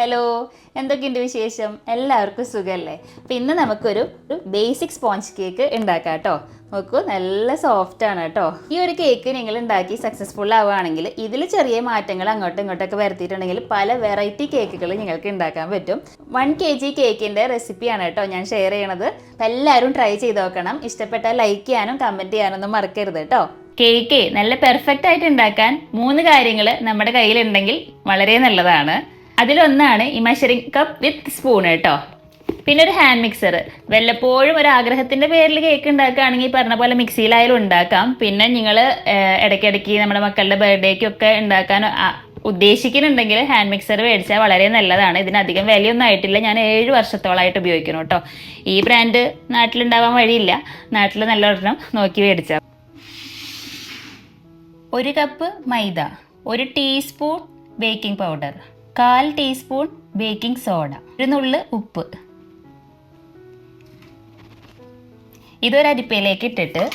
Hello എന്തൊക്കെയുണ്ട് വിശേഷം? എല്ലാവർക്കും സുഖമല്ലേ അപ്പം ഇന്ന് നമുക്കൊരു ഒരു ബേസിക് സ്പോഞ്ച് കേക്ക് ഉണ്ടാക്കാം കേട്ടോ. നോക്കൂ നല്ല സോഫ്റ്റ് ആണ് കേട്ടോ. ഈ ഒരു കേക്ക് നിങ്ങൾ ഉണ്ടാക്കി സക്സസ്ഫുൾ ആവുകയാണെങ്കിൽ ഇതിൽ ചെറിയ മാറ്റങ്ങൾ അങ്ങോട്ടും ഇങ്ങോട്ടൊക്കെ വരുത്തിയിട്ടുണ്ടെങ്കിൽ പല വെറൈറ്റി കേക്കുകൾ നിങ്ങൾക്ക് ഉണ്ടാക്കാൻ പറ്റും. വൺ കെ ജി കേക്കിന്റെ റെസിപ്പിയാണ് കേട്ടോ ഞാൻ ഷെയർ ചെയ്യണത്. എല്ലാവരും ട്രൈ ചെയ്ത് നോക്കണം. ഇഷ്ടപ്പെട്ടാൽ ലൈക്ക് ചെയ്യാനും കമന്റ് ചെയ്യാനൊന്നും മറക്കരുത് കേട്ടോ. കേക്ക് നല്ല പെർഫെക്റ്റ് ആയിട്ട് ഉണ്ടാക്കാൻ മൂന്ന് കാര്യങ്ങൾ നമ്മുടെ കയ്യിലുണ്ടെങ്കിൽ വളരെ നല്ലതാണ്. അതിലൊന്നാണ് ഈ മെഷറിംഗ് കപ്പ് വിത്ത് സ്പൂൺ കേട്ടോ. പിന്നെ ഒരു ഹാൻഡ് മിക്സർ വല്ലപ്പോഴും ഒരു ആഗ്രഹത്തിന്റെ പേരിൽ കേക്ക് ഉണ്ടാക്കുകയാണെങ്കിൽ പറഞ്ഞ പോലെ മിക്സിയിലായാലും ഉണ്ടാക്കാം. പിന്നെ നിങ്ങൾ ഇടയ്ക്കിടയ്ക്ക് നമ്മുടെ മക്കളുടെ ബർത്ത്ഡേക്കൊക്കെ ഉണ്ടാക്കാൻ ആ- ഉദ്ദേശിക്കുന്നുണ്ടെങ്കിൽ ഹാൻഡ് മിക്സർ മേടിച്ചാൽ വളരെ നല്ലതാണ്. ഇതിനധികം വിലയൊന്നും ആയിട്ടില്ല. ഞാൻ ഏഴ് വർഷത്തോളമായിട്ട് ഉപയോഗിക്കുന്നു കേട്ടോ. ഈ ബ്രാൻഡ് നാട്ടിലുണ്ടാവാൻ വഴിയില്ല. നാട്ടിൽ നല്ല ഒരെണ്ണം നോക്കി മേടിച്ചാൽ ഒരു കപ്പ് മൈദ ഒരു ടീസ്പൂൺ ബേക്കിംഗ് പൗഡർ കാൽ ടീസ്പൂൺ ബേക്കിംഗ് സോഡ ഒരു നുള്ള് ഉപ്പ്. ഇതൊരരിപ്പയിലേക്ക് ഇട്ടിട്ട്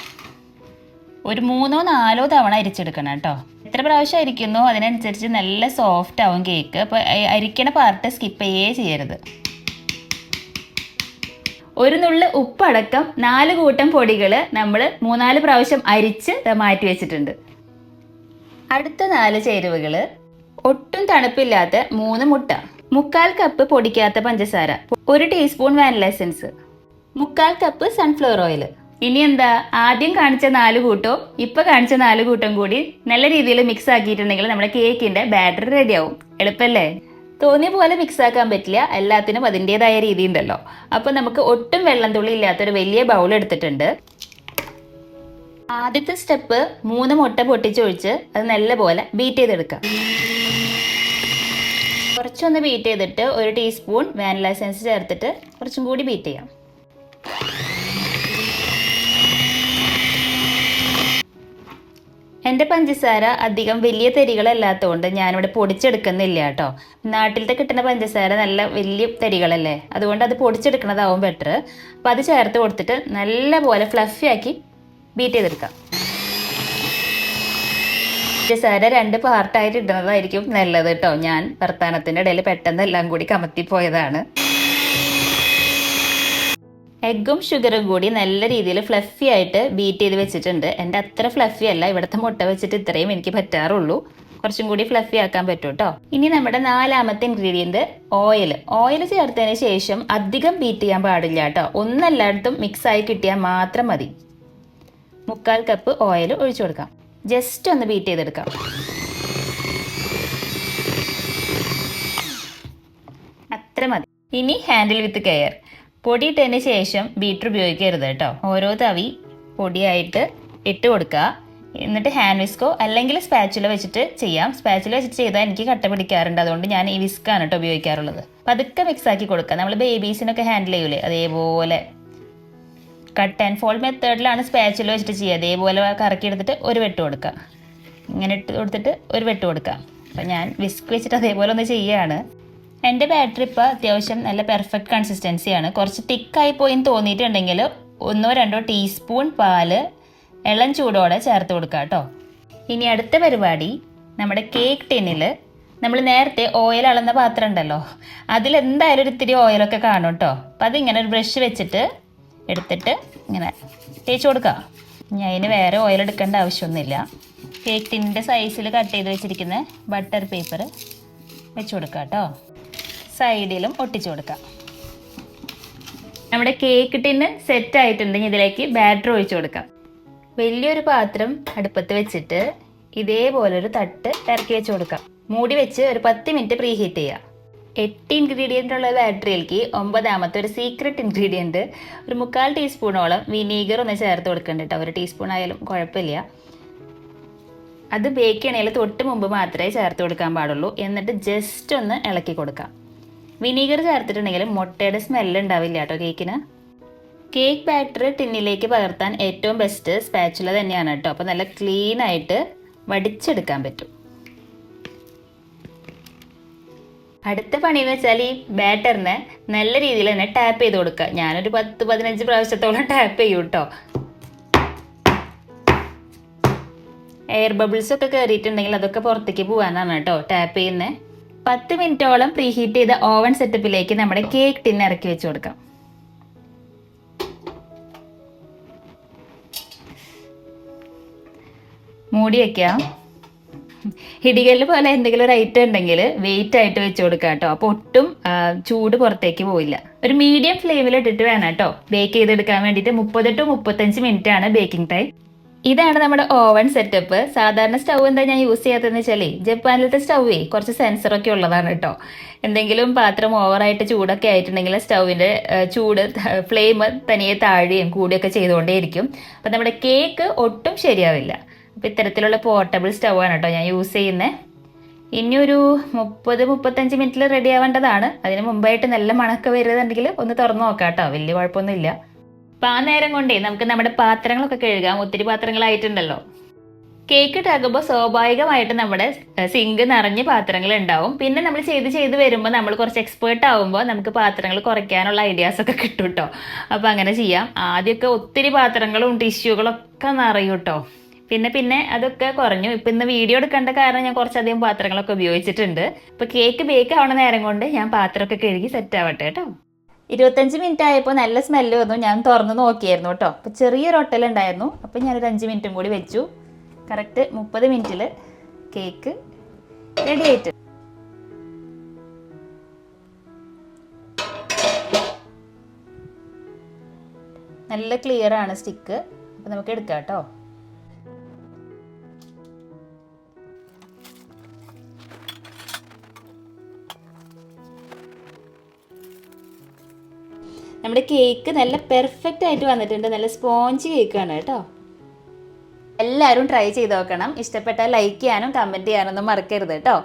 ഒരു മൂന്നോ നാലോ തവണ അരിച്ചെടുക്കണം കേട്ടോ. എത്ര പ്രാവശ്യം അരിക്കുന്നു അതിനനുസരിച്ച് നല്ല സോഫ്റ്റ് ആവും കേക്ക് അപ്പോൾ അരിക്കണ പാർട്ട് സ്കിപ്പ് ചെയ്യേ ചെയ്യരുത്. ഒരു നുള്ള് ഉപ്പടക്കം നാല് കൂട്ടം പൊടികൾ നമ്മൾ മൂന്നാൽ പ്രാവശ്യം അരിച്ച് മാറ്റി വെച്ചിട്ടുണ്ട്. അടുത്ത നാല് ചേരുവകൾ ഒട്ടും തണുപ്പില്ലാത്ത മൂന്ന് മുട്ട മുക്കാൽ കപ്പ് പൊടിക്കാത്ത പഞ്ചസാര ഒരു ടീസ്പൂൺ വാനില എസൻസ് മുക്കാൽ കപ്പ് സൺഫ്ലവർ ഓയിൽ ഇനി എന്താ? ആദ്യം കാണിച്ച നാല് കൂട്ടവും ഇപ്പൊ കാണിച്ച നാല് കൂട്ടം കൂടി നല്ല രീതിയിൽ മിക്സ് ആക്കിയിട്ടുണ്ടെങ്കിൽ നമ്മുടെ കേക്കിന്റെ ബാറ്റർ റെഡിയാവും എളുപ്പല്ലേ? തോന്നിയ പോലെ മിക്സ് ആക്കാൻ പറ്റില്ല. എല്ലാത്തിനും അതിന്റെതായ രീതി ഉണ്ടല്ലോ. അപ്പൊ നമുക്ക് ഒട്ടും വെള്ളം തുള്ളി ഇല്ലാത്തൊരു വലിയ ബൗൾ എടുത്തിട്ടുണ്ട്. ആദ്യത്തെ സ്റ്റെപ്പ് മൂന്ന് മുട്ട പൊട്ടിച്ചൊഴിച്ച് അത് നല്ലപോലെ ബീറ്റ് ചെയ്തെടുക്കാം കുറച്ചൊന്ന് ബീറ്റ് ചെയ്തിട്ട് ഒരു ടീസ്പൂൺ വാനില എസൻസ് ചേർത്തിട്ട് കുറച്ചും കൂടി ബീറ്റ് ചെയ്യാം. എന്റെ പഞ്ചസാര അധികം വലിയ തരികളല്ലാത്തതുകൊണ്ട് ഞാനിവിടെ പൊടിച്ചെടുക്കുന്നില്ല കേട്ടോ. നാട്ടിലത്തെ കിട്ടുന്ന പഞ്ചസാര നല്ല വലിയ തരികളല്ലേ? അതുകൊണ്ട് അത് പൊടിച്ചെടുക്കുന്നതാവും ബെറ്റർ അപ്പം അത് ചേർത്ത് കൊടുത്തിട്ട് നല്ല പോലെ ഫ്ലഫി ആക്കി ബീറ്റ് ചെയ്തെടുക്കാം. പഞ്ചസാര രണ്ട് പാർട്ടായിട്ട് ഇടുന്നതായിരിക്കും നല്ലത് കേട്ടോ ഞാൻ വർത്താനത്തിന്റെ ഇടയിൽ പെട്ടെന്ന് എല്ലാം കൂടി കമത്തിപ്പോയതാണ് എഗ്ഗും ഷുഗറും കൂടി നല്ല രീതിയിൽ ഫ്ലഫി ആയിട്ട് ബീറ്റ് ചെയ്ത് വെച്ചിട്ടുണ്ട്. എന്റെ അത്ര ഫ്ലഫി അല്ല. ഇവിടുത്തെ മുട്ട വെച്ചിട്ട് ഇത്രയും എനിക്ക് പറ്റാറുള്ളൂ. കുറച്ചും കൂടി ഫ്ലഫി ആക്കാൻ പറ്റും കേട്ടോ ഇനി നമ്മുടെ നാലാമത്തെ ഇൻഗ്രീഡിയന്റ് ഓയിൽ ഓയിൽ ചേർത്തതിന് ശേഷം അധികം ബീറ്റ് ചെയ്യാൻ പാടില്ല കേട്ടോ ഒന്നെല്ലായിടത്തും മിക്സ് ആയി കിട്ടിയാൽ മാത്രം മതി. മുക്കാൽ കപ്പ് ഓയിൽ ഒഴിച്ചു കൊടുക്കാം. ജസ്റ്റ് ഒന്ന് ബീറ്റ് ചെയ്തെടുക്കാം. അത്ര മതി. ഇനി ഹാൻഡിൽ വിത്ത് കെയർ പൊടിയിട്ടതിന് ശേഷം ബീറ്റർ ഉപയോഗിക്കരുത് കേട്ടോ. ഓരോ തവി പൊടിയായിട്ട് ഇട്ട് കൊടുക്കുക. എന്നിട്ട് ഹാൻഡ് വിസ്കോ അല്ലെങ്കിൽ സ്പാച്ചുല വെച്ചിട്ട് ചെയ്യാം. സ്പാച്ചുല വെച്ചിട്ട് ചെയ്താൽ എനിക്ക് കട്ട പിടിക്കാറുണ്ട്. അതുകൊണ്ട് ഞാൻ ഈ വിസ്കാണ് കേട്ടോ ഉപയോഗിക്കാറുള്ളത്. പതുക്കെ മിക്സ് ആക്കി കൊടുക്കുക. നമ്മൾ ബേബീസിനൊക്കെ ഹാൻഡിൽ ചെയ്യൂലേ? അതേപോലെ കട്ട് ആൻഡ് ഫോൾഡ് മെത്തേഡിലാണ് സ്പാച്ചിൽ വെച്ചിട്ട് ചെയ്യുക. അതേപോലെ കറക്കി എടുത്തിട്ട് ഒരു വെട്ട് കൊടുക്കുക. ഇങ്ങനെ ഇട്ട് കൊടുത്തിട്ട് ഒരു വെട്ട് കൊടുക്കുക. അപ്പം ഞാൻ വിസ്ക് വെച്ചിട്ട് അതേപോലെ ഒന്ന് ചെയ്യുകയാണ് എന്റെ ബാറ്ററി ഇപ്പോൾ അത്യാവശ്യം നല്ല പെർഫെക്റ്റ് കൺസിസ്റ്റൻസിയാണ് കുറച്ച് തിക്കായി പോയി എന്ന് തോന്നിയിട്ടുണ്ടെങ്കിൽ ഒന്നോ രണ്ടോ ടീസ്പൂൺ പാൽ ഇളം ചൂടോടെ ചേർത്ത് കൊടുക്കുക കേട്ടോ. ഇനി അടുത്ത പരിപാടി നമ്മുടെ കേക്ക് ടിന്നിൽ നമ്മൾ നേരത്തെ ഓയിൽ അളന്ന പാത്രം ഉണ്ടല്ലോ. അതിലെന്തായാലും ഒരു ഇത്തിരി ഓയിലൊക്കെ കാണും കേട്ടോ. അപ്പം അതിങ്ങനെ ഒരു ബ്രഷ് വെച്ചിട്ട് എടുത്തിട്ട് ഇങ്ങനെ തേച്ച് കൊടുക്കുക ഇനി അതിന് വേറെ ഓയിൽ എടുക്കേണ്ട ആവശ്യമൊന്നുമില്ല. കേക്ക് സൈസിൽ കട്ട് ചെയ്ത് വെച്ചിരിക്കുന്ന ബട്ടർ പേപ്പർ വെച്ച് കൊടുക്കുക കേട്ടോ സൈഡിലും ഒട്ടിച്ചു കൊടുക്കാം. നമ്മുടെ കേക്ക് ടിന്ന് സെറ്റ് ആയിട്ടുണ്ടെങ്കിൽ ഇതിലേക്ക് ബാറ്റർ ഒഴിച്ചു കൊടുക്കാം. വലിയൊരു പാത്രം അടുപ്പത്ത് വെച്ചിട്ട് ഇതേപോലൊരു തട്ട് ഇറക്കി വെച്ച് കൊടുക്കാം. മൂടി വെച്ച് ഒരു പത്ത് മിനിറ്റ് പ്രീഹീറ്റ് ചെയ്യുക എട്ട് ഇൻഗ്രീഡിയന്റ് ഉള്ള ബാറ്ററിയിലേക്ക് ഒമ്പതാമത്തെ ഒരു സീക്രട്ട് ഇൻഗ്രീഡിയന്റ് ഒരു മുക്കാൽ ടീസ്പൂണോളം വിനീഗർ ഒന്ന് ചേർത്ത് കൊടുക്കേണ്ട കേട്ടോ ഒരു ടീസ്പൂൺ ആയാലും കുഴപ്പമില്ല. അത് ബേക്ക് ചെയ്യണേൽ തൊട്ട് മുമ്പ് മാത്രമേ ചേർത്ത് കൊടുക്കാൻ പാടുള്ളൂ. എന്നിട്ട് ജസ്റ്റ് ഒന്ന് ഇളക്കി കൊടുക്കാം. വിനീഗർ ചേർത്തിട്ടുണ്ടെങ്കിൽ മുട്ടയുടെ സ്മെല്ല് ഉണ്ടാവില്ല കേട്ടോ കേക്കിന് കേക്ക് ബാറ്റർ ടിന്നിലേക്ക് പകർത്താൻ ഏറ്റവും ബെസ്റ്റ് സ്പാച്ചുല തന്നെയാണ് കേട്ടോ അപ്പോൾ നല്ല ക്ലീൻ ആയിട്ട് വടിച്ചെടുക്കാൻ പറ്റും. അടുത്ത പണി എന്ന് വെച്ചാൽ ഈ ബാറ്ററിനെ നല്ല രീതിയിൽ തന്നെ ടാപ്പ് ചെയ്ത് കൊടുക്കുക. ഞാനൊരു പത്ത് പതിനഞ്ച് പ്രാവശ്യത്തോളം ടാപ്പ് ചെയ്യും കേട്ടോ എയർ ബബിൾസ് ഒക്കെ കയറിയിട്ടുണ്ടെങ്കിൽ അതൊക്കെ പുറത്തേക്ക് പോകാനാണ് കേട്ടോ ടാപ്പ് ചെയ്യുന്നത് പത്ത് മിനിറ്റോളം പ്രീഹീറ്റ് ചെയ്ത ഓവൻ സെറ്റപ്പിലേക്ക് നമ്മുടെ കേക്ക് ടിൻ ഇറക്കി വെച്ച് കൊടുക്കാം. മൂടി വെക്കാം. ഇടികല്ല് പോലെ എന്തെങ്കിലും ഒരു ഐറ്റം ഉണ്ടെങ്കിൽ വെയിറ്റ് ആയിട്ട് വെച്ച് കൊടുക്കാം കേട്ടോ അപ്പോൾ ഒട്ടും ചൂട് പുറത്തേക്ക് പോയില്ല ഒരു മീഡിയം ഫ്ലെയിമിൽ ഇട്ടിട്ട് വേണം കേട്ടോ ബേക്ക് ചെയ്തെടുക്കാൻ വേണ്ടിയിട്ട് മുപ്പത് ടു മുപ്പത്തഞ്ച് മിനിറ്റ് ആണ് ബേക്കിംഗ് ടൈം ഇതാണ് നമ്മുടെ ഓവൻ സെറ്റപ്പ് സാധാരണ സ്റ്റൗ എന്താ ഞാൻ യൂസ് ചെയ്യാത്തതെന്ന് വെച്ചാൽ ജപ്പാനിലത്തെ സ്റ്റൗവേ കുറച്ച് സെൻസറൊക്കെ ഉള്ളതാണ് കേട്ടോ എന്തെങ്കിലും പാത്രം ഓവറായിട്ട് ചൂടൊക്കെ ആയിട്ടുണ്ടെങ്കിൽ സ്റ്റൗവിന്റെ ചൂട് ഫ്ലെയിം തനിയെ താഴുകയും കൂടിയൊക്കെ ചെയ്തുകൊണ്ടേയിരിക്കും. അപ്പം നമ്മുടെ കേക്ക് ഒട്ടും ശരിയാവില്ല. അപ്പം ഇത്തരത്തിലുള്ള പോർട്ടബിൾ സ്റ്റൗ ആണ് കേട്ടോ ഞാൻ യൂസ് ചെയ്യുന്നത് ഇനി ഒരു മുപ്പത് മുപ്പത്തഞ്ച് മിനിറ്റിൽ റെഡി ആവേണ്ടതാണ്. അതിന് മുമ്പായിട്ട് നല്ല മണക്ക വരുന്നുണ്ടെങ്കിൽ ഒന്ന് തുറന്നു നോക്കാം കേട്ടോ വലിയ കുഴപ്പമൊന്നുമില്ല. അപ്പം ആ നേരം കൊണ്ടേ നമുക്ക് നമ്മുടെ പാത്രങ്ങളൊക്കെ കഴുകാം. ഒത്തിരി പാത്രങ്ങളായിട്ടുണ്ടല്ലോ. കേക്ക് ഉണ്ടാക്കുമ്പോൾ സ്വാഭാവികമായിട്ട് നമ്മുടെ സിങ്ക് നിറഞ്ഞ് പാത്രങ്ങൾ ഉണ്ടാവും. പിന്നെ നമ്മൾ ചെയ്ത് ചെയ്ത് വരുമ്പോൾ നമ്മൾ കുറച്ച് എക്സ്പേർട്ട് ആവുമ്പോൾ നമുക്ക് പാത്രങ്ങൾ കുറയ്ക്കാനുള്ള ഐഡിയാസ് ഒക്കെ കിട്ടും കേട്ടോ അപ്പോൾ അങ്ങനെ ചെയ്യാം. ആദ്യമൊക്കെ ഒത്തിരി പാത്രങ്ങളും ടിഷ്യൂകളൊക്കെ നിറയും കേട്ടോ പിന്നെ പിന്നെ അതൊക്കെ കുറഞ്ഞു. ഇപ്പം ഇന്ന് വീഡിയോ എടുക്കേണ്ട കാരണം ഞാൻ കുറച്ചധികം പാത്രങ്ങളൊക്കെ ഉപയോഗിച്ചിട്ടുണ്ട്. ഇപ്പം കേക്ക് ബേക്ക് ആവണ നേരം കൊണ്ട് ഞാൻ പാത്രമൊക്കെ കഴുകി സെറ്റ് ആവട്ടെ കേട്ടോ. ഇരുപത്തഞ്ച് മിനിറ്റ് ആയപ്പോൾ നല്ല സ്മെല്ല് വന്നു. ഞാൻ തുറന്ന് നോക്കിയായിരുന്നു കേട്ടോ. അപ്പോൾ ചെറിയൊരു ഹോട്ടലുണ്ടായിരുന്നു അപ്പോൾ ഞാനൊരു അഞ്ച് മിനിറ്റും കൂടി വെച്ചു. കറക്റ്റ് മുപ്പത് മിനിറ്റിൽ കേക്ക് റെഡി ആയിട്ട്. നല്ല ക്ലിയർ ആണ് സ്റ്റിക്ക് അപ്പോൾ നമുക്ക് എടുക്കാം കേട്ടോ. നമ്മുടെ കേക്ക് നല്ല പെർഫെക്റ്റ് ആയിട്ട് വന്നിട്ടുണ്ട്. നല്ല സ്പോഞ്ച് കേക്കാണ് കേട്ടോ. എല്ലാവരും ട്രൈ ചെയ്ത് നോക്കണം. ഇഷ്ടപ്പെട്ടാൽ ലൈക്ക് ചെയ്യാനും കമന്റ് ചെയ്യാനൊന്നും മറക്കരുത് കേട്ടോ.